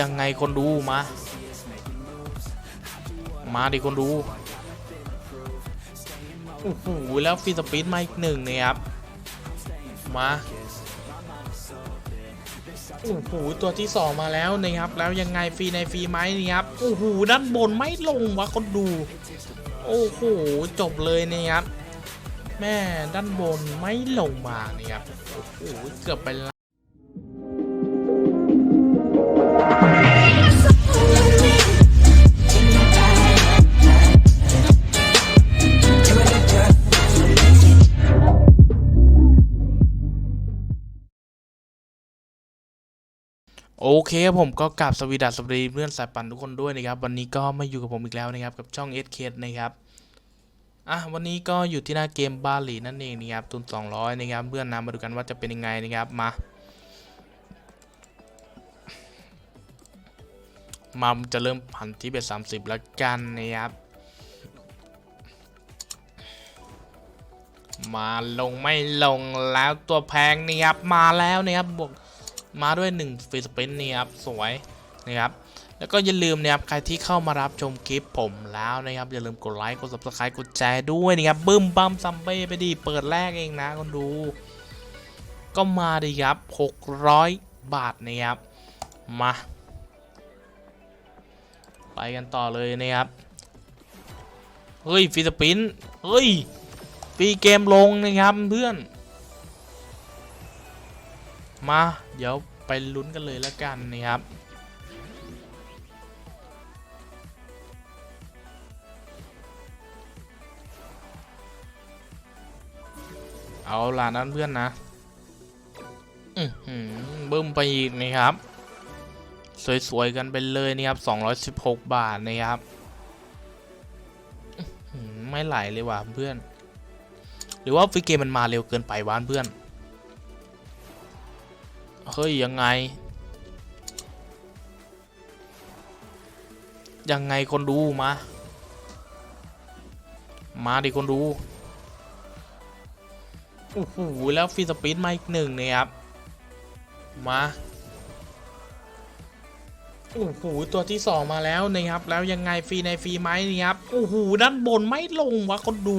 ยังไงคนดูมา มาดิคนดูโอ้โหแล้วฟีสปีดมาอีกหนึ่งเนี่ยครับ มาโอ้โหตัวที่สองมาแล้วนะครับ แล้วยังไงฟรีในฟรีไหมนี่ครับโอ้โหด้านบนไม่ลงวะคนดู โอ้โหจบเลยนะครับแม่ด้านบนไม่ลงมาเนี่ยครับโอ้โหเกือบไป โอเคครับผมก็กราบสวีดัสสวัสดีเพื่อนสายปั่นทุกคนด้วยนะครับ วันนี้ก็มาอยู่กับผมอีกแล้วนะครับ กับช่องเอสเคนะครับอะวันนี้ก็อยู่ที่หน้าเกมบาหลีนั่นเองนะครับทุน200นะครับเพื่อนนำมาดูกันว่าจะเป็นยังไงนะครับมามาจะเริ่มพันที่เบ็ดสามสิบแล้วกันนะครับมาลงไม่ลงแล้วตัวแพงนี่ครับมาแล้วนะครับบวก มาด้วย1ฟรีสปินนี่ครับสวยนะครับแล้วก็อย่าลืมนะครับใครที่เข้ามารับชมคลิปผมแล้วนะครับ อย่าลืมกดไลค์กด subscribe กดแชร์ด้วยนะครับบึ้มบัมซัมเบ้ไปดีเปิดแรกเองนะคนดู ก็มาดีครับ 600 บาทนะครับ มา ไปกันต่อเลยนะครับ เฮ้ยฟรีสปินเฮ้ยฟรีเกมลงนะครับเพื่อน มา เดี๋ยวไปลุ้นกันเลยแล้วกันนะครับเอาล่ะนั้นเพื่อนนะอือบึ้มไปอีกนะครับ สวย ๆ กันไปเลยนะครับ216 บาทนะครับ ไม่ไหลเลยว่ะเพื่อน หรือว่าฟรีเกมมันมาเร็วเกินไปวานเพื่อน เฮ้ย ยังไง ยังไงคนดูมา มาดิคนดูโอ้โหแล้วฟีสปีดมาอีกหนึ่งเนี่ยครับ มาโอ้โหตัวที่สองมาแล้วนะครับ แล้วยังไงฟรีในฟรีไหมนี่ครับโอ้โหด้านบนไม่ลงวะคนดู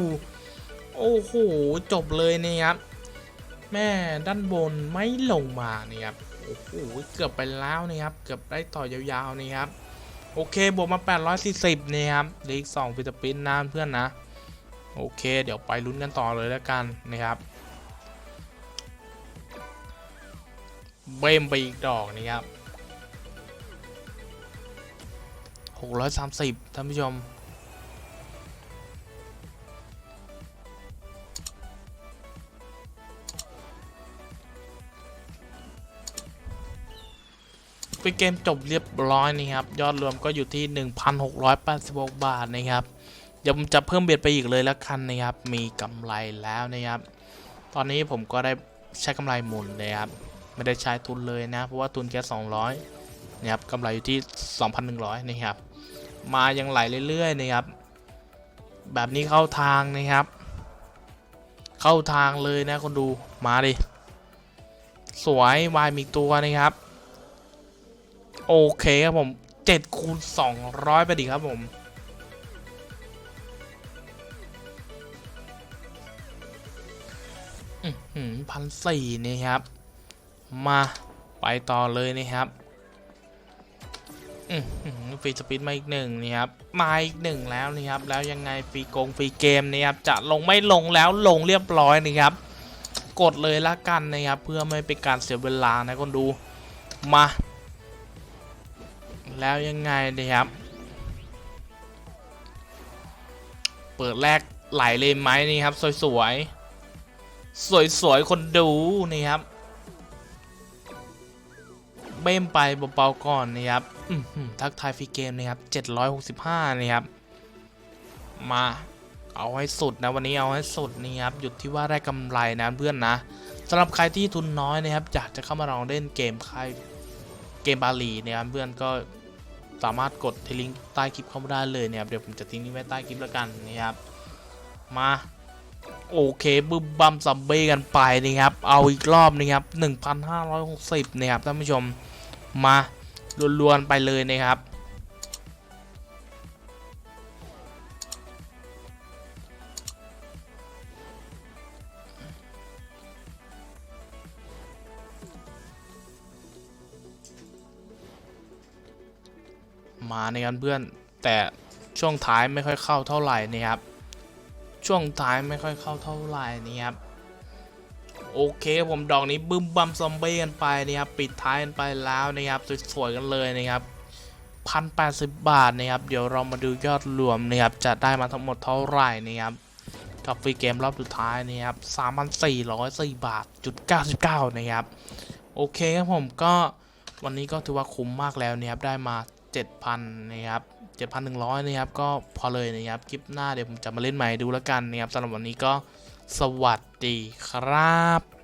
โอ้โหจบเลยนะครับ แม่ด้านบนไม่ลงมาเนี่ยครับโอ้โหเกือบไปแล้วนะครับเกือบได้ต่อยาวๆนี่ครับโอเคบวกมา 840นี่ครับเลืออีก2ฟิลิปปินส์นเพื่อนนะ โอเค เดี๋ยวไปลุ้นกันต่อเลยแล้วกันนะครับเบมไปอีกดอกนี่ครับ630ท่านผู้ชม เป็นเกมจบเรียบร้อยนี่ครับ ยอดรวมก็อยู่ที่ 1,686 บาทนะครับ เดี๋ยวผมจะเพิ่มเบ็ดไปอีกเลยล้วกันนะครับ มีกำไรแล้วนะครับ ตอนนี้ผมก็ได้ใช้กำไรหมุนเลยครับ ไม่ได้ใช้ทุนเลยนะ เพราะว่าทุนแค่ 200นะครับกำไรอยู่ที่ 2,100 นะครับ มายังไหลเรื่อยๆนะครับ แบบนี้เข้าทางนะครับ เข้าทางเลยนะคนดู มาดิ สวยวายมีตัวนะครับ โอเคครับผม7คูณ200ไปดิครับผมพันสี่นี่ครับ มาไปต่อเลยนะครับฟรีสปีดมาอีกหนึ่งนี่ครับมาอีกหนึ่งแล้วนี่ครับ แล้วยังไงฟรีโกงฟรีเกมนี่ครับจะลงไม่ลงแล้วลงเรียบร้อยนี่ครับ กดเลยละกันนะครับ เพื่อไม่เป็นการเสียเวลานะคนดูมา แล้วยังไงนะครับ เปิดแรกไหลเลยไหมนี่ครับ สวยๆสวยๆคนดูนี่ครับ เบ้มไปเบาๆก่อนนะครับทักทายฟรีเกมนะครับ 765นะครับ มาเอาให้สุดนะวันนี้เอาให้สุดนี่ครับหยุดที่ว่าได้กำไรนะเพื่อนนะสำหรับใครที่ทุนน้อยนะครับอยากจะเข้ามาลองเล่นเกมใครเกมบาหลีนะครับเพื่อนก็ สามารถกดที่ลิงก์ใต้คลิปเข้ามาได้เลยเนี่ยเดี๋ยวผมจะทิ้งลิงก์ไว้ใต้คลิปแล้วกันนะครับมาโอเคบึ้มบัมซัมเบ้กันไปนะครับ เอาอีกรอบนะครับ1,560นะครับท่านผู้ชมมาลวนๆไปเลยนะครับ มาในกันเพื่อนแต่ช่วงท้ายไม่ค่อยเข้าเท่าไหร่นะครับ ช่วงท้ายไม่ค่อยเข้าเท่าไหร่นะครับโอเคผมดอกนี้บึ้มบัมซอมเบ้กันไปนะครับปิดท้ายกันไปแล้วนะครับสวยๆกันเลยนะครับพันแปดสิบบาทนะครับเดี๋ยวเรามาดูยอดรวมนะครับจะได้มาทั้งหมดเท่าไหร่นะครับกับฟรีเกมรอบสุดท้ายนะครับสามพันสี่ร้อยสี่บาทจุดเก้าสิบเก้านะครับโอเคครับผมก็วันนี้ก็ถือว่าคุ้มมากแล้วนะครับได้มา 7,000นะครับ7,100นะครับก็พอเลยนะครับคลิปหน้าเดี๋ยวผมจะมาเล่นใหม่ดูแล้วกันนะครับสำหรับวันนี้ก็สวัสดีครับ